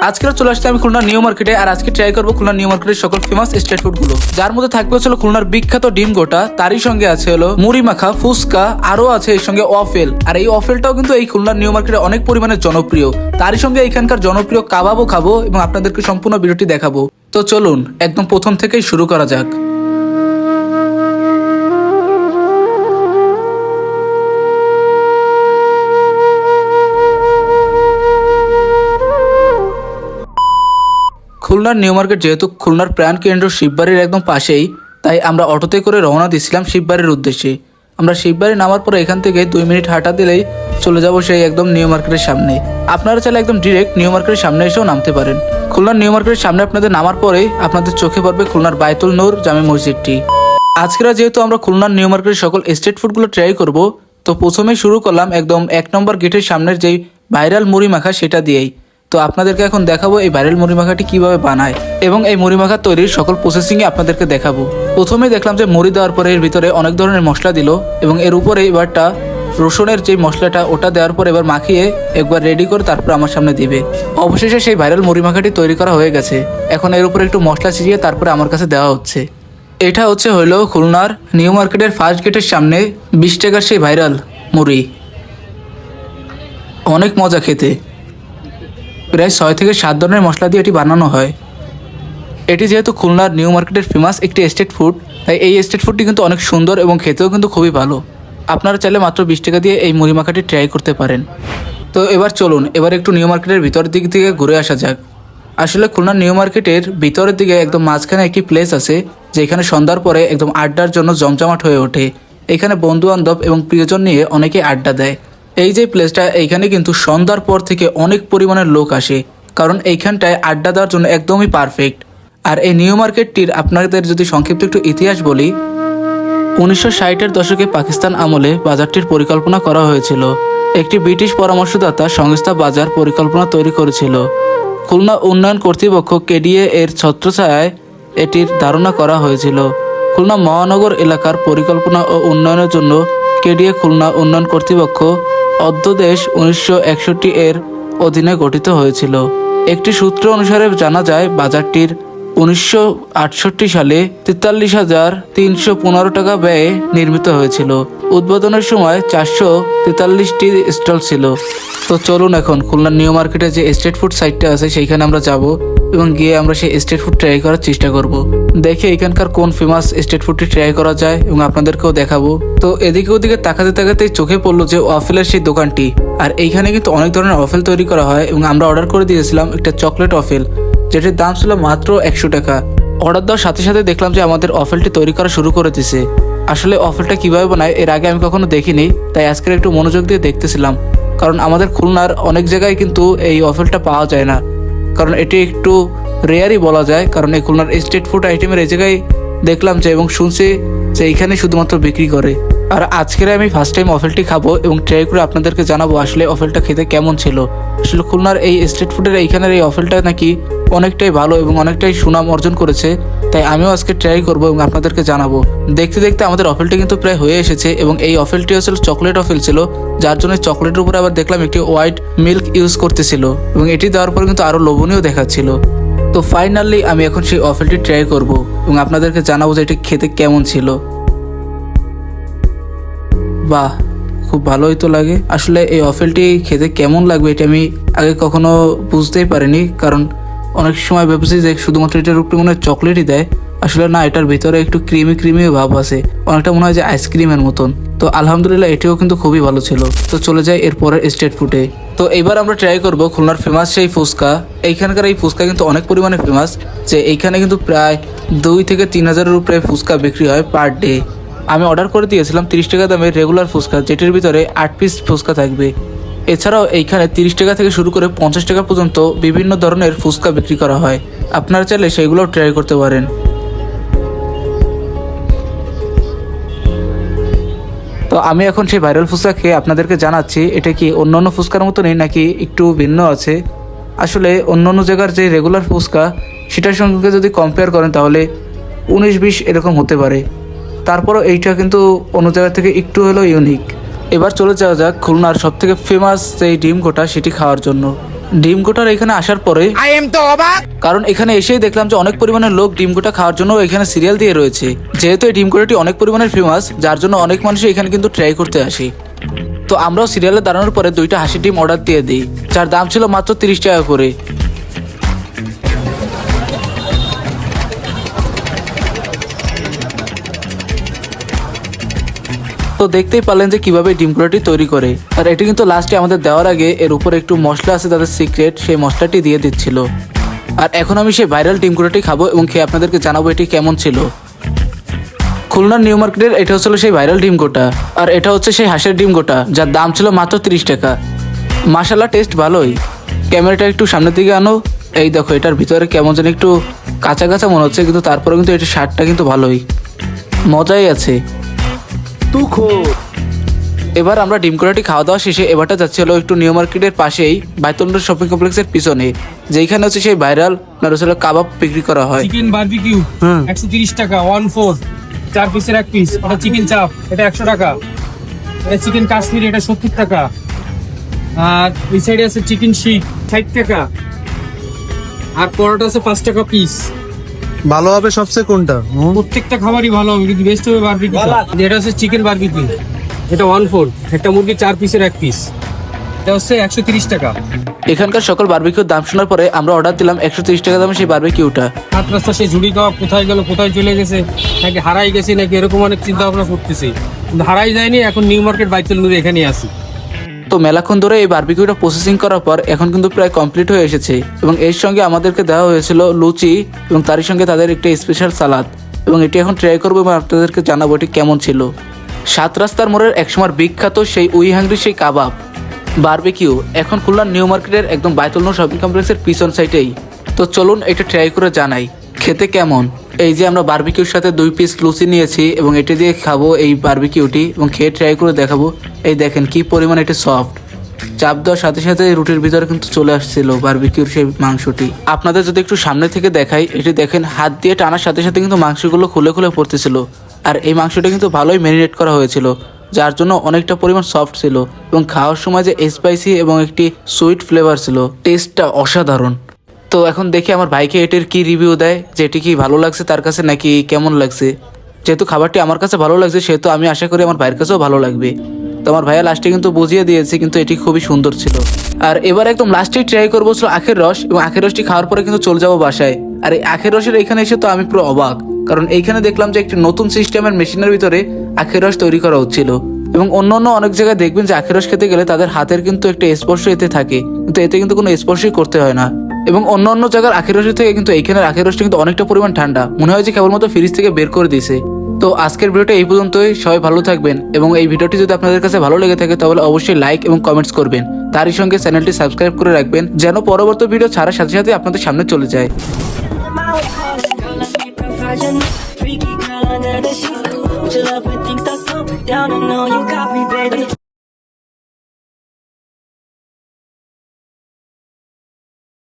আজকে চলে আসছে আমি খুলনা নিউ মার্কেটে, আর আজকে ট্রাই করব খুলনা নিউ মার্কেটের সকল ফেমাস স্ট্রিট ফুডগুলো। যার মধ্যে থাকবে হলো খুলনার বিখ্যাত ডিম গোটা, তারই সঙ্গে আছে হলো মুড়ি মাখা, ফুচকা, আরও আছে এর সঙ্গে অফেল আর এই অফেলটাও কিন্তু এই খুলনার নিউ মার্কেটে অনেক পরিমাণে জনপ্রিয়। তারই সঙ্গে এখানকার জনপ্রিয় কাবাবও খাব এবং আপনাদেরকে সম্পূর্ণ ভিডিওটি দেখাবো। তো চলুন, একদম প্রথম থেকেই শুরু করা যাক। খুলনার নিউ মার্কেট যেহেতু খুলনার প্রাণ কেন্দ্র শিববাড়ির একদম পাশেই, তাই আমরা অটোতে করে রওনা দিছিলাম শিববাড়ির উদ্দেশ্যে। আমরা শিববাড়ি নামার পরে এখান থেকে দুই মিনিট হাঁটা দিলেই চলে যাব সেই একদম নিউ মার্কেটের সামনে। আপনারা চাইলে একদম ডিরেক্ট নিউ মার্কেটের সামনে এসেও নামতে পারেন। খুলনার নিউ মার্কেটের সামনে আপনাদের নামার পরেই আপনাদের চোখে পড়বে খুলনার বায়তুল নূর জামে মসজিদটি। আজকেরা যেহেতু আমরা খুলনার নিউ মার্কেটের সকল স্ট্রিট ফুডগুলো ট্রাই করব, তো প্রথমে শুরু করলাম একদম এক নম্বর গেটের সামনের যেই ভাইরাল মুড়ি মাখা সেটা দিয়েই। তো আপনাদেরকে এখন দেখাবো এই ভাইরাল মুড়ি মাখাটি কীভাবে বানায় এবং এই মুড়ি মাখা তৈরির সকল প্রসেসিংয়ে আপনাদেরকে দেখাবো। প্রথমে দেখলাম যে মুড়ি দেওয়ার পরে এর ভিতরে অনেক ধরনের মশলা দিল এবং এর উপরে এবারটা রসুনের যে মশলাটা, ওটা দেওয়ার পর এবার মাখিয়ে একবার রেডি করে তারপর আমার সামনে দিবে। অবশেষে সেই ভাইরাল মুড়ি মাখাটি তৈরি করা হয়ে গেছে। এখন এর উপরে একটু মশলা ছিটিয়ে তারপরে আমার কাছে দেওয়া হচ্ছে। এটা হচ্ছে হলো খুলনার নিউ মার্কেটের ফার্স্ট গেটের সামনে বিশ টাকার সেই ভাইরাল মুড়ি। অনেক মজা খেতে। প্রায় ছয় থেকে সাত ধরনের মশলা দিয়ে এটি বানানো হয়। এটি যেহেতু খুলনার নিউ মার্কেটের ফেমাস একটি স্ট্রিট ফুড, তাই এই স্ট্রিট ফুডটি কিন্তু অনেক সুন্দর এবং খেতেও কিন্তু খুবই ভালো। আপনারা চাইলে মাত্র বিশ টাকা দিয়ে এই মুড়ি মাখাটি ট্রাই করতে পারেন। তো এবার চলুন, এবার একটু নিউ মার্কেটের ভিতরের দিক থেকে ঘুরে আসা যাক। আসলে খুলনা নিউ মার্কেটের ভিতরের দিকে একদম মাঝখানে একটি প্লেস আছে, যেখানে সন্ধ্যার পরে একদম আড্ডার জন্য জমজমাট হয়ে ওঠে। এখানে বন্ধু বান্ধব এবং প্রিয়জন নিয়ে অনেকে আড্ডা দেয়। এই যে প্লেসটা, এইখানে কিন্তু সন্ধ্যার পর থেকে অনেক পরিমাণের লোক আসে, কারণ এইখানটায় আড্ডা দেওয়ার জন্য একদমই পারফেক্ট আর এই নিউ মার্কেটটির আপনাদের যদি সংক্ষিপ্ত একটু ইতিহাস বলি, উনিশশো ষাটের দশকে পাকিস্তান আমলে বাজারটির পরিকল্পনা করা হয়েছিল। একটি ব্রিটিশ পরামর্শদাতা সংস্থা বাজার পরিকল্পনা তৈরি করেছিল। খুলনা উন্নয়ন কর্তৃপক্ষ কেডিএ এর ছত্রছায়ায় এটির ধারণা করা হয়েছিল। খুলনা মহানগর এলাকার পরিকল্পনা ও উন্নয়নের জন্য কেডিএ খুলনা উন্নয়ন কর্তৃপক্ষ অধ্যাদেশ উনিশশো এর অধীনে গঠিত হয়েছিল। একটি সূত্র অনুসারে জানা যায়, বাজারটির উনিশশো আটষট্টি সালে তেতাল্লিশ হাজার তিনশো পনেরো টাকা ব্যয়ে নির্মিত হয়েছিল। উদ্বোধনের সময় চারশো তেতাল্লিশটি স্টল ছিল। তো চলুন এখন খুলনার নিউ মার্কেটে যে স্ট্রিট ফুড সাইটটা আছে, সেইখানে আমরা যাব। এবং গিয়ে আমরা সেই স্ট্রিট ফুড ট্রাই করার চেষ্টা করব। দেখে এখানকার কোন ফেমাস স্ট্রিট ফুডটি ট্রাই করা যায় এবং আপনাদেরকেও দেখাবো। তো এদিকে ওদিকে তাকাতে তাকাতেই চোখে পড়ল যে ওয়াফেলের সেই দোকানটি। আর এইখানে কিন্তু অনেক ধরনের অফেল তৈরি করা হয় এবং আমরা অর্ডার করে দিয়েছিলাম একটা চকলেট অফেল যেটির দাম ছিল মাত্র একশো টাকা। অর্ডার দেওয়ার সাথে সাথে দেখলাম যে আমাদের অফেলটি তৈরি করা শুরু করে দিছে। আসলে অফেলটা কীভাবে বানায় এর আগে আমি কখনো দেখিনি, তাই আজকের একটু মনোযোগ দিয়ে দেখতেছিলাম। কারণ আমাদের খুলনার অনেক জায়গায় কিন্তু এই অফেলটা পাওয়া যায় না। কারণ এটি একটু রেয়ারই বলা যায়। কারণ এই খুলনার স্ট্রিট ফুড আইটেমের এই জায়গায় দেখলাম যে এবং শুনছি যে এইখানে শুধুমাত্র বিক্রি করে। আর আজকের আমি ফার্স্ট টাইম অফেলটি খাব এবং ট্রাই করে আপনাদেরকে জানাব আসলে অফেলটা খেতে কেমন ছিল। আসলে খুলনার এই স্ট্রিট ফুডের এইখানের এই অফেলটা নাকি অনেকটাই ভালো এবং অনেকটাই সুনাম অর্জন করেছে। তাই আমিও আজকে ট্রাই করব এবং আপনাদেরকে জানাব। দেখতে দেখতে আমাদের অফেলটি কিন্তু প্রায় হয়ে এসেছে এবং এই অফেলটি আসলে চকলেট অফেল ছিল, যার জন্য চকলেটের উপরে আবার দেখলাম একটি হোয়াইট মিল্ক ইউজ করতেছিল এবং এটি দেওয়ার পর কিন্তু আরও লোভনীয় দেখাচ্ছিল। তো ফাইনালি আমি এখন সেই অফেলটি ট্রাই করব এবং আপনাদেরকে জানাব যে এটি খেতে কেমন ছিল। বাহ, খুব ভালোই তো লাগে। আসলে এই অফেলটি খেতে কেমন লাগবে এটা আমি আগে কখনো বুঝতেই পারিনি, কারণ অনেক সময় ভেবেছি যে শুধুমাত্র এটার উপরে মনে হয় চকলেটই দেয়। আসলে না, এটার ভিতরে একটু ক্রিমি ক্রিমি ভাব আছে। অনেকটা মনে হয় যে আইসক্রিমের মতন। তো আলহামদুলিল্লাহ, এটিও কিন্তু খুবই ভালো ছিল। তো চলে যাই এরপরের স্টেট ফুডে তো এবার আমরা ট্রাই করব খুলনার ফেমাস সেই ফুচকা। এইখানকার এই ফুচকা কিন্তু অনেক পরিমাণে ফেমাস যে এইখানে কিন্তু প্রায় দুই থেকে তিন হাজারের উপরে ফুচকা বিক্রি হয় পার ডে আমি অর্ডার করে দিয়েছিলাম তিরিশ টাকা দামের রেগুলার ফুচকা, যেটির ভিতরে আট পিস ফুচকা থাকবে। এছাড়াও এইখানে তিরিশ টাকা থেকে শুরু করে পঞ্চাশ টাকা পর্যন্ত বিভিন্ন ধরনের ফুচকা বিক্রি করা হয়। আপনারা চাইলে সেগুলো ট্রাই করতে পারেন। তো আমি এখন সেই ভাইরাল ফুচকা খেয়ে আপনাদেরকে জানাচ্ছি, এটা কি অন্য অন্য ফুচকার মতনই নাকি একটু ভিন্ন আছে? আসলে অন্য অন্য জায়গার যে রেগুলার ফুচকা, সেটার সঙ্গে যদি কম্পেয়ার করেন তাহলে উনিশ বিশ এরকম হতে পারে। তারপরও এইটা কিন্তু অন্য জায়গা থেকে একটু হলেও ইউনিক এবার চলে যাওয়া যাক খুলনার সব থেকে ফেমাস যেই ডিম গোটা সেটি খাওয়ার জন্য। ডিম গোটার এখানে আসার পরে তো অবাক কারণ এখানে এসেই দেখলাম যে অনেক পরিমাণের লোক ডিম গোটা খাওয়ার জন্য এখানে সিরিয়াল দিয়ে রয়েছে। যেহেতু এই ডিম গোটাটি অনেক পরিমাণের ফেমাস যার জন্য অনেক মানুষ এখানে কিন্তু ট্রাই করতে আসে। তো আমরাও সিরিয়ালে দাঁড়ানোর পরে দুইটা হাসি ডিম অর্ডার দিয়ে দিই যার দাম ছিল মাত্র তিরিশ টাকা করে। তো দেখতেই পারলেন যে কীভাবে ডিম গুঁড়াটি তৈরি করে। আর এটি কিন্তু লাস্টে আমাদের দেওয়ার আগে এর উপরে একটু মশলা আছে, তাদের সিক্রেট সেই মশলাটি দিয়ে দিচ্ছিল। আর এখন আমি সেই ভাইরাল ডিম গুঁড়াটি খাব এবং খেয়ে আপনাদেরকে জানাব এটি কেমন ছিল। খুলনার নিউ মার্কেটের এটা হচ্ছিল সেই ভাইরাল ডিম গোটা। আর এটা হচ্ছে সেই হাঁসের ডিম গোটা, যার দাম ছিল মাত্র তিরিশ টাকা। মাসালা টেস্ট ভালোই। ক্যামেরাটা একটু সামনের দিকে আনো। এই দেখো, এটার ভিতরে কেমন যেন একটু কাঁচা কাঁচা মনে হচ্ছে, কিন্তু তারপরে কিন্তু এটার স্বাদটা কিন্তু ভালোই। মজাই আছে। এবার আমরা ডিম কড়াটি খাওয়া দাওয়া শেষে এবারটা যাচ্ছে হলো একটু নিউ মার্কেটের পাশেই বাইতন্ডর শপিং কমপ্লেক্সের পিছনে যেখানে হচ্ছে সেই ভাইরাল হলো কাবাব বিক্রি করা হয়। চিকেন বারবিকিউ একশো তিরিশ টাকা ওয়ান ফোর চার পিসের এক পিস এটা চিকেন চাপ এটা একশো টাকা। এটা চিকেন কাশ্মীরি এটা সত্তর টাকা। আর এই সাইডে আছে চিকেন শিক ষাট টাকা। আর পরোটা আছে পাঁচ টাকা পিস ভালো হবে সবচেয়ে কোনটা? প্রত্যেকটা খাবারই ভালো হবে কিন্তু বেস্ট হবে বারবিকিউ এটা হচ্ছে চিকেন বারবিকিউ এটা ওয়ান ফোর একটা মুরগি চার পিসের এক পিস এটা হচ্ছে একশো তিরিশ টাকা। এখানকার সকল বারবিকিউর দাম শোনার পরে আমরা অর্ডার দিলাম একশো তিরিশ টাকা দামে সেই বারবিকিউটা হাত রাস্তা সে ঝুড়ি দেওয়া কোথায় গেল কোথায় চলে গেছে নাকি হারাই গেছে নাকি এরকম অনেক চিন্তা ভাবনা করতেছি। কিন্তু হারাই যায়নি এখন নিউ মার্কেট বাইতুল নূরে এখানে আসি তো মেলাক্ষণ ধরে এই বারবিকিউটা প্রসেসিং করার পর এখন কিন্তু প্রায় কমপ্লিট হয়ে এসেছে এবং এর সঙ্গে আমাদেরকে দেওয়া হয়েছিল লুচি এবং তারই সঙ্গে তাদের একটা স্পেশাল সালাদ এবং এটি এখন ট্রাই করব এবং আপনাদেরকে জানাব এটি কেমন ছিল। সাত রাস্তার মোড়ের একসময় বিখ্যাত সেই উই হাঙ্গরি সেই কাবাব বারবিকিউ এখন খুলনার নিউ মার্কেটের একদম বাইতুলনুর শপিং কমপ্লেক্সের পিছন সাইডেই তো চলুন এটা ট্রাই করে জানাই। খেতে কেমন? এই যে আমরা বারবিকিউর সাথে দুই পিস লুচি নিয়েছি এবং এটি দিয়ে খাব এই বারবিকিউটি এবং খেয়ে ট্রাই করে দেখাবো। এই দেখেন কি পরিমাণ এটি সফট চাপ দেওয়ার সাথে সাথে রুটির ভিতরে কিন্তু চলে আসছিল বারবিকিউর সেই মাংসটি। আপনাদের যদি একটু সামনে থেকে দেখাই, এটি দেখেন হাত দিয়ে টানার সাথে সাথে কিন্তু মাংসগুলো খুলে খুলে পড়তেছিল। আর এই মাংসটা কিন্তু ভালোই ম্যারিনেট করা হয়েছিল, যার জন্য অনেকটা পরিমাণ সফট ছিল এবং খাওয়ার সময় যে স্পাইসি এবং একটি সুইট ফ্লেভার ছিল টেস্টটা অসাধারণ। তো এখন দেখি আমার ভাইকে এটির কি রিভিউ দেয়, যে এটি কি ভালো লাগছে তার কাছে নাকি কেমন লাগছে। যেহেতু খাবারটি আমার কাছে ভালো লাগছে, সেহেতু আমি আশা করি আমার ভাইয়ের কাছেও ভালো লাগবে। তো আমার ভাইয়া লাস্টে কিন্তু বুঝিয়ে দিয়েছে, কিন্তু এটি খুবই সুন্দর ছিল। আর এবার একদম লাস্টেই ট্রাই করব ছিল আখের রস, এবং আখের রসটি খাওয়ার পরে কিন্তু চলে যাব বাসায়। আর এই আখের রসের এখানে এসে তো আমি পুরো অবাক, কারণ এইখানে দেখলাম যে একটি নতুন সিস্টেমের মেশিনের ভিতরে আখের রস তৈরি করা হচ্ছিল। এবং অন্য অন্য অনেক জায়গায় দেখবেন যে আখের রস খেতে গেলে তাদের হাতের কিন্তু একটা স্পর্শ এতে থাকে, কিন্তু এতে কিন্তু কোনো স্পর্শই করতে হয় না। এবং অন্য অন্য জায়গার আখের রসের থেকে কিন্তু এইখানের আখের রসটা কিন্তু অনেকটা পরিমাণ ঠান্ডা। মনে হয় যে কেবলমাত্র ফ্রিজ থেকে বের করে দিয়েছে। তো আজকের ভিডিওটা এই পর্যন্তই। সবাই ভালো থাকবেন এবং এই ভিডিওটি যদি আপনাদের কাছে ভালো লেগে থাকে তাহলে অবশ্যই লাইক এবং কমেন্টস করবেন। তারই সঙ্গে চ্যানেলটি সাবস্ক্রাইব করে রাখবেন যেন পরবর্তী ভিডিও ছাড়ার সাথে সাথে আপনাদের সামনে চলে যায়।